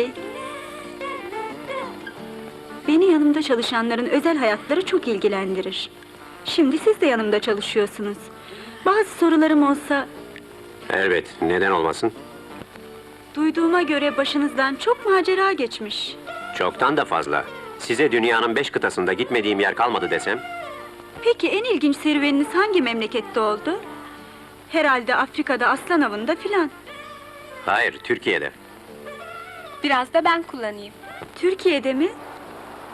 Bey. Beni yanımda çalışanların özel hayatları çok ilgilendirir. Şimdi siz de yanımda çalışıyorsunuz. Bazı sorularım olsa Elbet, neden olmasın? duyduğuma göre başınızdan çok macera geçmiş. Çoktan da fazla. Size dünyanın beş kıtasında gitmediğim yer kalmadı desem? Peki en ilginç serüveniniz hangi memlekette oldu? Herhalde Afrika'da aslan avında filan. Hayır, Türkiye'de. Biraz da ben kullanayım. Türkiye'de mi?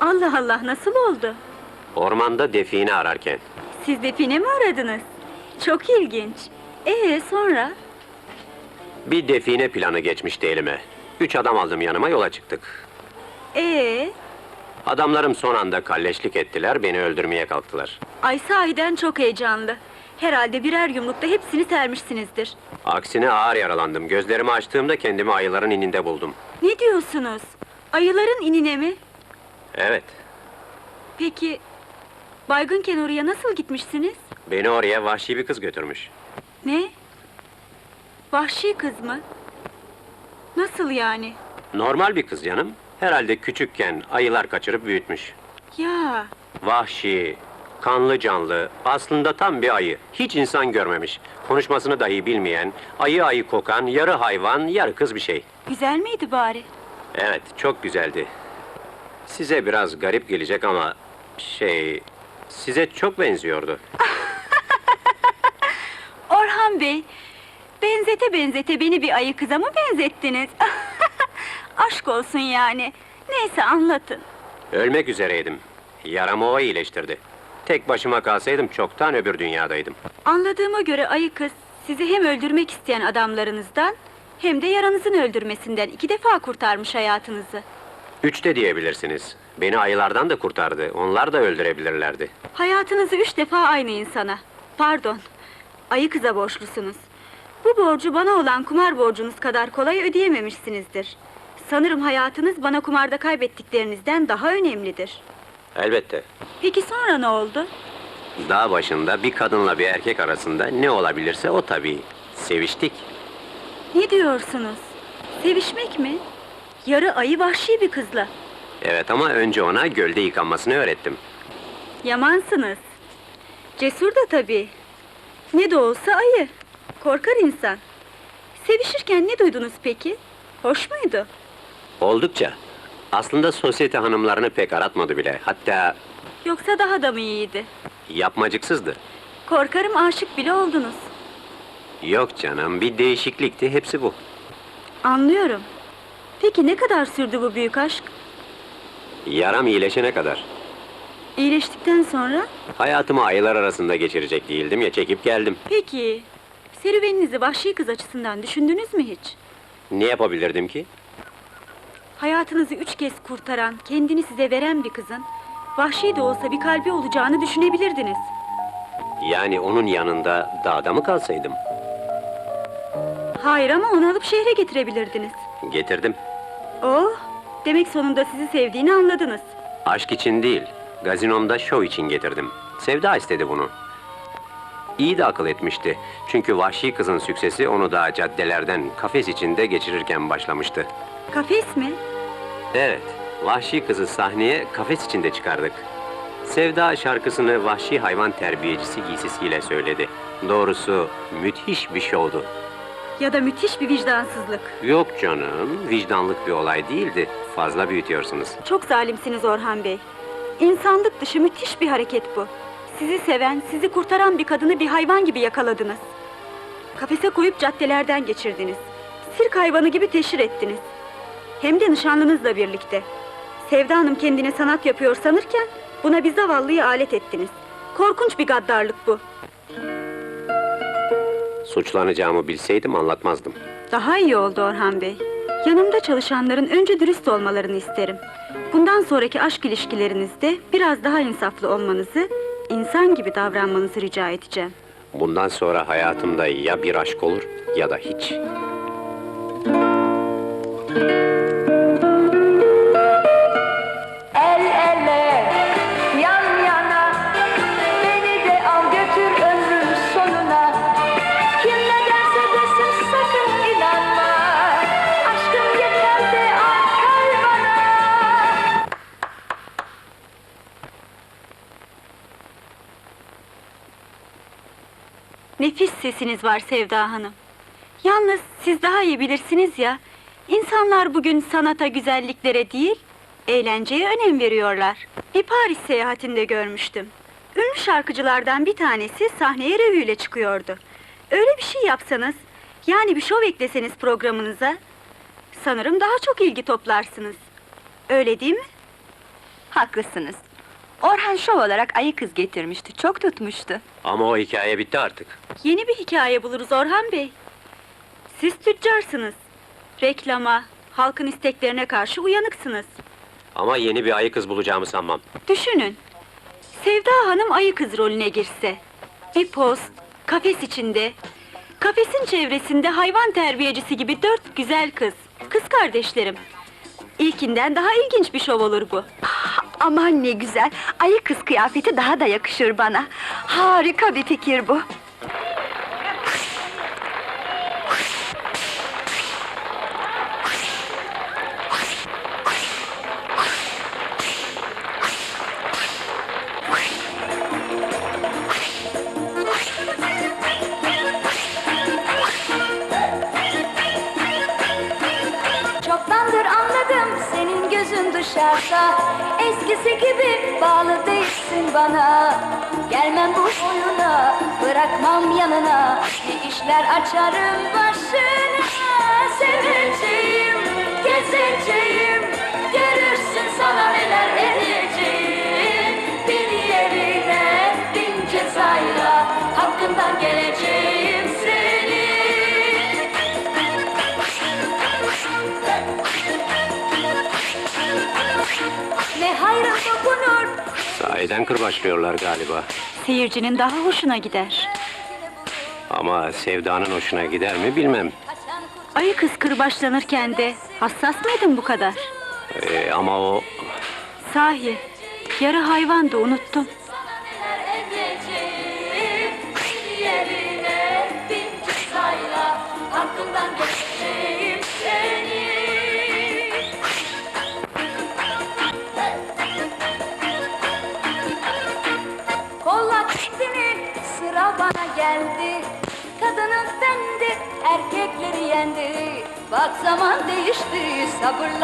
Allah Allah nasıl oldu? Ormanda define ararken. Siz define mi aradınız? Çok ilginç. Ee sonra? Bir define planı geçmişti elime. Üç adam aldım yanıma yola çıktık. Ee, Adamlarım son anda kalleşlik ettiler, beni öldürmeye kalktılar. ay sahiden çok heyecanlı. Herhalde birer yumrukta hepsini sermişsinizdir. Aksine ağır yaralandım. Gözlerimi açtığımda kendimi ayıların ininde buldum. Ne diyorsunuz? Ayıların inine mi? Evet, Peki, baygınken oraya nasıl gitmişsiniz? beni oraya vahşi bir kız götürmüş. Ne? Vahşi kız mı? Nasıl yani? Normal bir kız canım. Herhalde küçükken ayılar kaçırıp büyütmüş. Ya, Vahşi, kanlı canlı, aslında tam bir ayı. Hiç insan görmemiş. Konuşmasını dahi bilmeyen, ayı ayı kokan, yarı hayvan, yarı kız bir şey. güzel miydi bari? Evet, çok güzeldi. Size biraz garip gelecek ama şey, size çok benziyordu. Orhan Bey, benzete benzete beni bir ayı kıza mı benzettiniz? Aşk olsun yani. Neyse anlatın. Ölmek üzereydim. Yaramı o iyileştirdi. Tek başıma kalsaydım çoktan öbür dünyadaydım. Anladığıma göre ayı kız sizi hem öldürmek isteyen adamlarınızdan hem de yaranızın öldürmesinden iki defa kurtarmış hayatınızı. Üç de diyebilirsiniz. Beni ayılardan da kurtardı. Onlar da öldürebilirlerdi. Hayatınızı üç defa aynı insana, pardon, ayı kıza borçlusunuz. Bu borcu bana olan kumar borcunuz kadar kolay ödeyememişsinizdir. Sanırım hayatınız bana kumarda kaybettiklerinizden daha önemlidir. Elbette. Peki sonra ne oldu? Dağ başında bir kadınla bir erkek arasında ne olabilirse o tabii. Seviştik. Ne diyorsunuz? Sevişmek mi? Yarı ayı vahşi bir kızla. Evet ama önce ona gölde yıkanmasını öğrettim. Yamansınız. Cesur da tabii. Ne de olsa ayı. Korkar insan. Sevişirken ne duydunuz peki? Hoş muydu? Oldukça. Aslında sosyete hanımlarını pek aratmadı bile. Hatta Yoksa daha da mı iyiydi? yapmacıksızdı. Korkarım aşık bile oldunuz. Yok canım, bir değişiklikti, hepsi bu. Anlıyorum. Peki ne kadar sürdü bu büyük aşk? Yaram iyileşene kadar. İyileştikten sonra? Hayatımı ayılar arasında geçirecek değildim ya, çekip geldim. Peki, serüveninizi vahşi kız açısından düşündünüz mü hiç? Ne yapabilirdim ki? Hayatınızı üç kez kurtaran, kendini size veren bir kızın... ...vahşi de olsa bir kalbi olacağını düşünebilirdiniz. Yani onun yanında dağda mı kalsaydım? Hayır ama onu alıp şehre getirebilirdiniz. Getirdim. Oh, demek sonunda sizi sevdiğini anladınız. Aşk için değil, gazinomda şov için getirdim. Sevda istedi bunu. İyi de akıl etmişti. Çünkü vahşi kızın süksesi onu da caddelerden kafes içinde geçirirken başlamıştı. Kafes mi? Evet, vahşi kızı sahneye kafes içinde çıkardık. Sevda şarkısını vahşi hayvan terbiyecisi giysisiyle söyledi. Doğrusu müthiş bir şovdu. Ya da müthiş bir vicdansızlık. Yok canım, vicdanlık bir olay değildi. Fazla büyütüyorsunuz. Çok zalimsiniz Orhan Bey. İnsanlık dışı müthiş bir hareket bu. Sizi seven, sizi kurtaran bir kadını bir hayvan gibi yakaladınız. Kafese koyup caddelerden geçirdiniz. Sirk hayvanı gibi teşhir ettiniz. Hem de nişanlınızla birlikte. Sevda Hanım kendine sanat yapıyor sanırken buna bir zavallıyı alet ettiniz. Korkunç bir gaddarlık bu. Suçlanacağımı bilseydim anlatmazdım. Daha iyi oldu Orhan Bey. Yanımda çalışanların önce dürüst olmalarını isterim. Bundan sonraki aşk ilişkilerinizde biraz daha insaflı olmanızı, insan gibi davranmanızı rica edeceğim. Bundan sonra hayatımda ya bir aşk olur ya da hiç. Sesiniz var Sevda Hanım. Yalnız siz daha iyi bilirsiniz ya, insanlar bugün sanata, güzelliklere değil, eğlenceye önem veriyorlar. Bir Paris seyahatinde görmüştüm. Ünlü şarkıcılardan bir tanesi sahneye revüyle çıkıyordu. Öyle bir şey yapsanız, yani bir şov ekleseniz programınıza, sanırım daha çok ilgi toplarsınız. Öyle değil mi? Haklısınız. Orhan şov olarak ayı kız getirmişti. Çok tutmuştu. Ama o hikaye bitti artık. Yeni bir hikaye buluruz Orhan Bey. Siz tüccarsınız. Reklama, halkın isteklerine karşı uyanıksınız. Ama yeni bir ayı kız bulacağımı sanmam. Düşünün. Sevda Hanım ayı kız rolüne girse. Bir post, kafes içinde. Kafesin çevresinde hayvan terbiyecisi gibi dört güzel kız. Kız kardeşlerim. İlkinden daha ilginç bir şov olur bu. Aman ne güzel. Ayı kız kıyafeti daha da yakışır bana. Harika bir fikir bu. Dışarıda Eskisi gibi bağlı değilsin bana. Gelmem bu oyuna bırakmam yanına. Bir işler açarım başına Sahiden kırbaçlıyorlar galiba. Seyircinin daha hoşuna gider. Ama Sevda'nın hoşuna gider mi bilmem. Ayı kız kırbaçlanırken de hassas mıydın bu kadar? Ee, ama o... Sahi, yarı hayvandı unuttum. Geldi. Kadının fendi erkekleri yendi. Bak zaman değişti sabırla